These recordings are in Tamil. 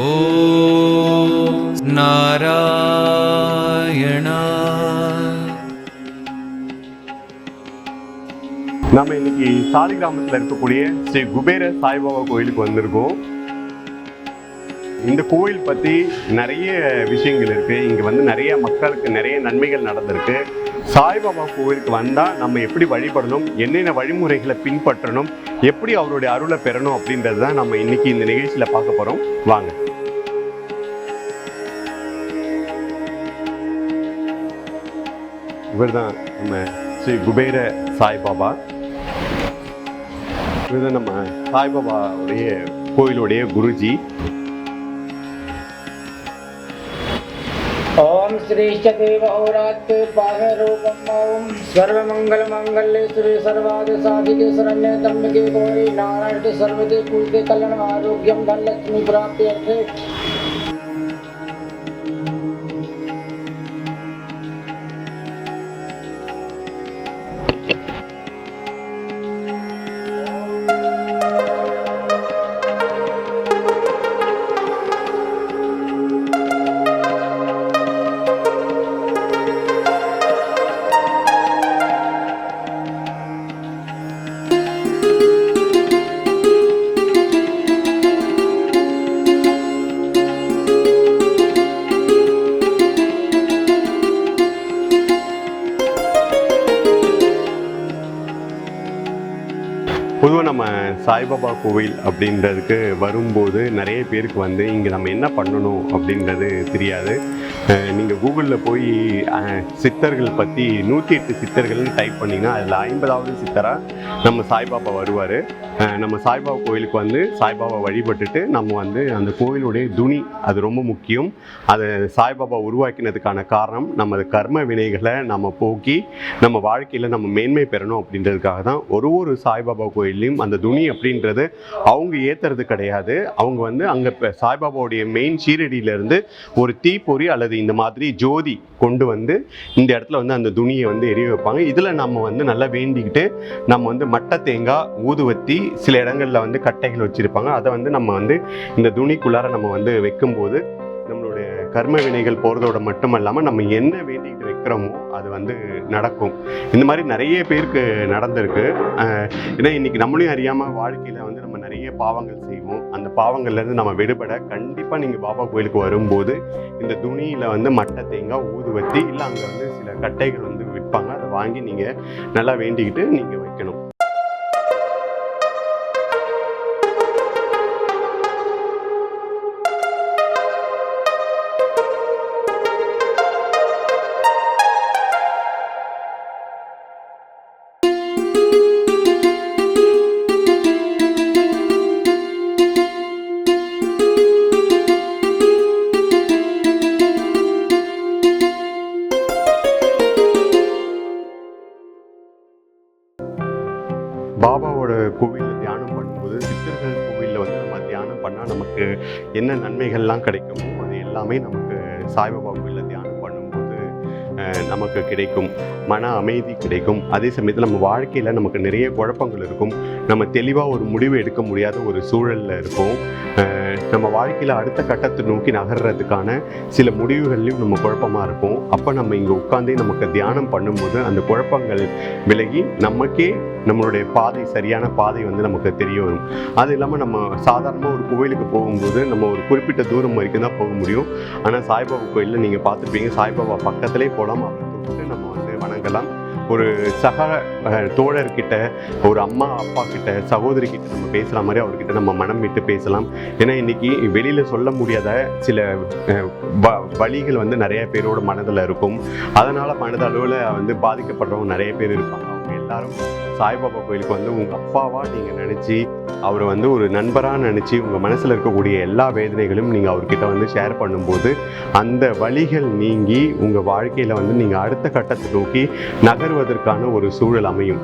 ओ நாராயணா நம்ம இன்னைக்கு சாலிகிராமத்தில் இருக்கக்கூடிய ஸ்ரீ குபேர சாய்பாபா கோயிலுக்கு வந்திருக்கோம். இந்த கோயில் பற்றி நிறைய விஷயங்கள் இருக்குது இங்கே வந்து நிறைய மக்களுக்கு நிறைய நன்மைகள் நடந்திருக்கு. சாய்பாபா கோவிலுக்கு வந்தால் நம்ம எப்படி வழிபடணும் என்னென்ன வழிமுறைகளை பின்பற்றணும் எப்படி அவருடைய அருளை பெறணும் அப்படின்றது தான் நம்ம இன்னைக்கு இந்த நிகழ்ச்சியில் பார்க்க போகிறோம் வாங்க. இவர் தான் நம்ம ஸ்ரீ குபேர சாய்பாபா. இவர் தான் நம்ம சாய்பாபாவுடைய கோயிலுடைய குருஜி. ॐ पाहरूपम् ॐ सर्वमङ्गलमाङ्गल्ये श्री सर्वादिसाधिके शरण्ये त्र्यम्बके गौरी नारायणे आरोग्यं धनलक्ष्मी प्राप्त्यर्थे சாய்பாபா கோவில் அப்படின்றதுக்கு வரும்போது நிறைய பேருக்கு வந்து இங்கே நம்ம என்ன பண்ணணும் அப்படின்றது தெரியாது. நீங்கள் கூகுளில் போய் சித்தர்கள் பற்றி நூற்றி எட்டு சித்தர்கள்னு டைப் பண்ணிங்கன்னா அதில் ஐம்பதாவது சித்தராக நம்ம சாய்பாபா வருவார். நம்ம சாய்பாபா கோயிலுக்கு வந்து சாய்பாபா வழிபட்டுட்டு நம்ம வந்து அந்த கோயிலுடைய துணி அது ரொம்ப முக்கியம். அதை சாய்பாபா உருவாக்கினதுக்கான காரணம் நமது கர்ம வினைகளை நம்ம போக்கி நம்ம வாழ்க்கையில் நம்ம மேன்மை பெறணும் அப்படின்றதுக்காக தான் ஒரு ஒரு சாய்பாபா கோயில்லையும் அந்த துணியை அப்படின்றது அவங்க ஏற்றுறது கிடையாது. அவங்க வந்து அங்கே சாய்பாபாவுடைய மெயின் ஷீரடியிலேருந்து ஒரு தீப்பொறி அல்லது இந்த மாதிரி ஜோதி கொண்டு வந்து இந்த இடத்துல வந்து அந்த துணியை வந்து எரிய வைப்பாங்க. இதில் நம்ம வந்து நல்லா வேண்டிக்கிட்டு நம்ம வந்து மட்டை தேங்காய் ஊதுவத்தி சில இடங்களில் வந்து கட்டைகள் வச்சுருப்பாங்க. அதை வந்து நம்ம வந்து இந்த துணிக்குள்ளார நம்ம வந்து வைக்கும்போது கர்ம வினைகள் போகிறதோட மட்டும் இல்லாமல் நம்ம என்ன வேண்டிக்கிட்டு வைக்கிறோமோ அது வந்து நடக்கும். இந்த மாதிரி நிறைய பேருக்கு நடந்திருக்கு. ஏன்னா இன்னைக்கு நம்மளையும் அறியாமல் வாழ்க்கையில் வந்து நம்ம நிறைய பாவங்கள் செய்வோம். அந்த பாவங்கள்லேருந்து நம்ம விடுபட கண்டிப்பாக நீங்கள் பாபா கோயிலுக்கு வரும்போது இந்த துணியில் வந்து மட்டை தேங்காய் ஊதுவத்தி இல்லை அங்கே வந்து சில கட்டைகள் வந்து விற்பாங்க அதை வாங்கி நீங்கள் நல்லா வேண்டிக்கிட்டு நீங்கள் வைக்கணும். என்ன நன்மைகள்லாம் கிடைக்குமோ அது எல்லாமே நமக்கு சாய்பாபா கோயிலில் தியானம் நமக்கு கிடைக்கும். மன அமைதி கிடைக்கும். அதே சமயத்தில் நம்ம வாழ்க்கையில் நமக்கு நிறைய குழப்பங்கள் இருக்கும். நம்ம தெளிவாக ஒரு முடிவு எடுக்க முடியாத ஒரு சூழலில் இருப்போம். நம்ம வாழ்க்கையில் அடுத்த கட்டத்தை நோக்கி நகர்றதுக்கான சில முடிவுகள்லையும் நம்ம குழப்பமாக இருப்போம். அப்போ நம்ம இங்கே உட்காந்தே நமக்கு தியானம் பண்ணும்போது அந்த குழப்பங்கள் விலகி நமக்கே நம்மளுடைய பாதை சரியான பாதை வந்து நமக்கு தெரிய வரும். அது இல்லாமல் நம்ம சாதாரணமாக ஒரு கோயிலுக்கு போகும்போது நம்ம ஒரு குறிப்பிட்ட தூரம் வரைக்கும் தான் போக முடியும். ஆனால் சாய்பாபா கோயிலில் நீங்கள் பார்த்துருப்பீங்க. சாய்பாபா பக்கத்துலேயே பக்கத்திலே மூலம் அவரை தொட்டு நம்ம வந்து வணங்கலாம். ஒரு சக தோழர்கிட்ட ஒரு அம்மா அப்பா கிட்ட சகோதரி கிட்ட நம்ம பேசுகிற மாதிரி அவர்கிட்ட நம்ம மனம் விட்டு பேசலாம். ஏன்னா இன்னைக்கு வெளியில் சொல்ல முடியாத சில வ- வழிகள் வந்து நிறைய பேரோட மனதில் இருக்கும். அதனால் மனதளவில் வந்து பாதிக்கப்படுறவங்க நிறைய பேர் இருப்பாங்க. எல்லாரும் சாய்பாபா கோயிலுக்கு வந்து உங்கள் அப்பாவா நீங்கள் நினச்சி அவரை வந்து ஒரு நண்பராக நினச்சி உங்கள் மனசில் இருக்கக்கூடிய எல்லா வேதனைகளும் நீங்கள் அவர்கிட்ட வந்து ஷேர் பண்ணும்போது அந்த வழிகள் நீங்கி உங்கள் வாழ்க்கையில் வந்து நீங்கள் அடுத்த கட்டத்தை நோக்கி நகர்வதற்கான ஒரு சூழல் அமையும்.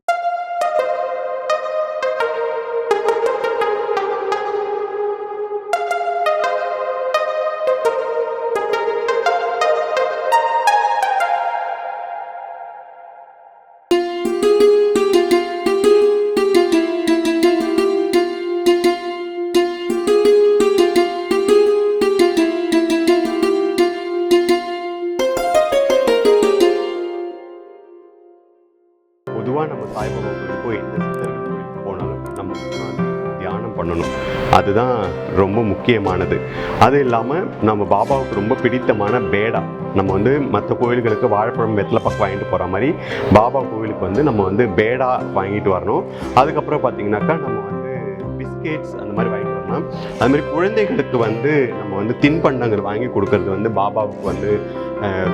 சாய்பாபாவுக்கு எந்த சித்தர்கள் கோயிலுக்கு போனாலும் நம்ம தியானம் பண்ணணும். அதுதான் ரொம்ப முக்கியமானது. அது இல்லாமல் நம்ம பாபாவுக்கு ரொம்ப பிடித்தமான பேடா. நம்ம வந்து மற்ற கோயில்களுக்கு வாழைப்பழம் வெத்தலை பக்கம் வாங்கிட்டு போகிற மாதிரி பாபா கோவிலுக்கு வந்து நம்ம வந்து பேடா வாங்கிட்டு வரணும். அதுக்கப்புறம் பார்த்தீங்கன்னாக்கா நம்ம வந்து பிஸ்கெட்ஸ் அந்த மாதிரி வாங்கிட்டு வரணும். அது மாதிரி குழந்தைகளுக்கு வந்து நம்ம வந்து தின்பண்டங்கள் வாங்கி கொடுக்கறது வந்து பாபாவுக்கு வந்து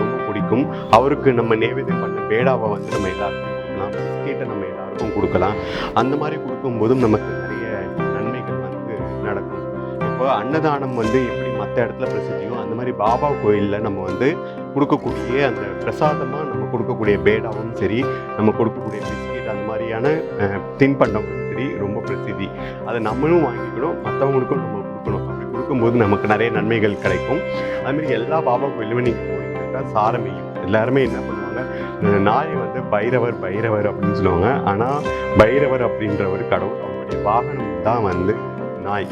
ரொம்ப பிடிக்கும். அவருக்கு நம்ம நேவேதம் பண்ண பேடாவை வந்து நம்ம எல்லாருக்கும் கொடுக்கலாம். பிஸ்கெட்டை நம்ம எல்லாருக்கும் கொடுக்கலாம். அந்த மாதிரி கொடுக்கும்போதும் நமக்கு நிறைய நன்மைகள் வந்து நடக்கும். இப்போ அன்னதானம் வந்து எப்படி மற்ற இடத்துல பிரசித்தியோ அந்த மாதிரி பாபா கோயிலில் நம்ம வந்து கொடுக்கக்கூடிய அந்த பிரசாதமாக நம்ம கொடுக்கக்கூடிய பேடாவும் சரி நம்ம கொடுக்கக்கூடிய பிஸ்கெட் அந்த மாதிரியான தின்பண்டமும் தின்பண்டங்களும் சரி ரொம்ப பிரசித்தி. அதை நம்மளும் வாங்கிக்கணும் மற்றவங்களுக்கும் நம்ம கொடுக்கணும். அப்படி கொடுக்கும்போது நமக்கு நிறைய நன்மைகள் கிடைக்கும். அதுமாரி எல்லா பாபா கோயிலுமே நீங்கள் போயிட்டு சாரமையும். எல்லாருமே என்ன பண்ணுவோம் நாய் வந்து பைரவர் பைரவர் அப்படின்னு சொல்லுவாங்க. ஆனால் பைரவர் அப்படின்ற ஒரு கடவுள் அவருடைய வாகனம் தான் வந்து நாய்.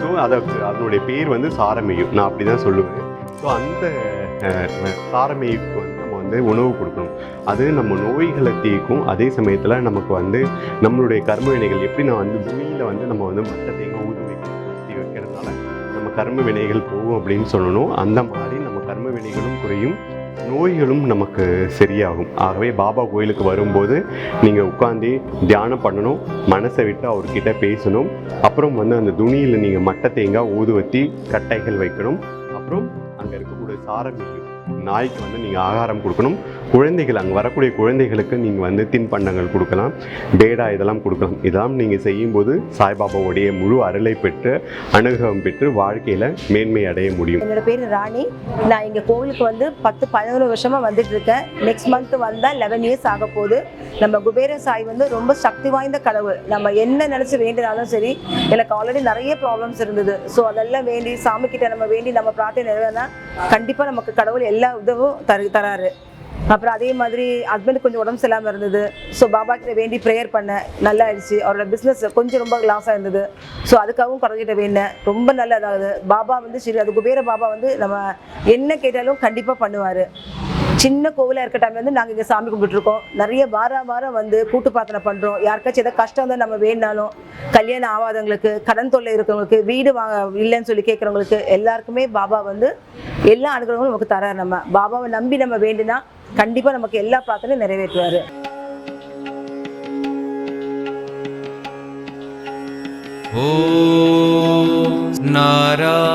ஸோ அதற்கு அதனுடைய பேர் வந்து சாரமேயு. நான் அப்படி தான் சொல்லுவேன். ஸோ அந்த சாரமேயுக்கு வந்து நம்ம வந்து உணவு கொடுக்கணும். அது நம்ம நோய்களை தீர்க்கும். அதே சமயத்தில் நமக்கு வந்து நம்மளுடைய கர்ம வினைகள் எப்படி நான் வந்து பூமியில் வந்து நம்ம வந்து மற்ற தேங்காய் ஊதி வைக்க வைக்கிறதுனால நம்ம கர்ம வினைகள் போகும் அப்படின்னு சொல்லணும். அந்த மாதிரி நம்ம கர்ம வினைகளும் குறையும். நோய்களும் நமக்கு சரியாகும். ஆகவே பாபா கோயிலுக்கு வரும்போது நீங்கள் உட்காந்து தியானம் பண்ணணும் மனசை விட்டு அவர்கிட்ட பேசணும். அப்புறம் வந்து அந்த துணியில் நீங்கள் மட்டை தேங்காய் ஊதுவத்தி கட்டைகள் வைக்கணும். அப்புறம் அங்கே இருக்கக்கூடிய சாரமியும் நாய்க்கு வந்து நீங்கள் ஆகாரம் கொடுக்கணும். குழந்தைகள் அங்கே வரக்கூடிய குழந்தைகளுக்கு நீங்கள் வந்து தின்பண்டங்கள் கொடுக்கலாம் பேடா இதெல்லாம் கொடுக்கலாம். இதெல்லாம் நீங்கள் செய்யும்போது சாய்பாபாவுடைய முழு அருளை பெற்று அனுகிரகம் பெற்று வாழ்க்கையில் மேன்மை அடைய முடியும். என்னோட பேர் ராணி. நான் இங்கே கோவிலுக்கு வந்து பத்து பதினோரு வருஷமாக வந்துட்டு இருக்கேன். நெக்ஸ்ட் மந்த் வந்தால் லெவன் இயர்ஸ் ஆக போகுது. நம்ம குபேர சாய் வந்து ரொம்ப சக்தி வாய்ந்த கடவுள். நம்ம என்ன நினச்சி வேண்டினாலும் சரி எனக்கு ஆல்ரெடி நிறைய ப்ராப்ளம்ஸ் இருந்தது. ஸோ அதெல்லாம் வேண்டி சாமி கிட்ட நம்ம வேண்டி நம்ம பிரார்த்தனை நிறைவேறினா கண்டிப்பாக நமக்கு கடவுள் எல்லா உதவும் தரு தராரு. அப்புறம் அதே மாதிரி ஹஸ்பண்டுக்கு கொஞ்சம் உடம்பு சரியில்லாமல் இருந்தது. ஸோ பாபா கிட்ட வேண்டி ப்ரேயர் பண்ணேன். நல்லா ஆயிடுச்சு அவரோட பிஸ்னஸ் கொஞ்சம் ரொம்ப லாஸாக இருந்தது. ஸோ அதுக்காகவும் குறைஞ்சிட்ட வேண்டேன் ரொம்ப நல்லதாகுது பாபா வந்து சரி அது குபேர பாபா வந்து நம்ம என்ன கேட்டாலும் கண்டிப்பாக பண்ணுவார். சின்ன கோவிலாக இருக்க டைம்ல வந்து நாங்கள் இங்கே சாமி கும்பிட்டுருக்கோம் நிறைய வாரம் வாரம் வந்து கூட்டு பிரார்த்தனை பண்ணுறோம் யாருக்காச்சும் எதாவது கஷ்டம் தான் நம்ம வேணாலும் கல்யாணம் ஆகாதவங்களுக்கு கடன் தொல்லை இருக்கிறவங்களுக்கு வீடு வாங்க இல்லைன்னு சொல்லி கேட்குறவங்களுக்கு எல்லாருக்குமே பாபா வந்து எல்லா அனுகிரகங்களும் நமக்கு தரார். நம்ம பாபாவை நம்பி நம்ம வேண்டினா கண்டிப்பாக நமக்கு எல்லா பிரார்த்தனையும் நிறைவேற்றுவார். ஓ நாராயணா.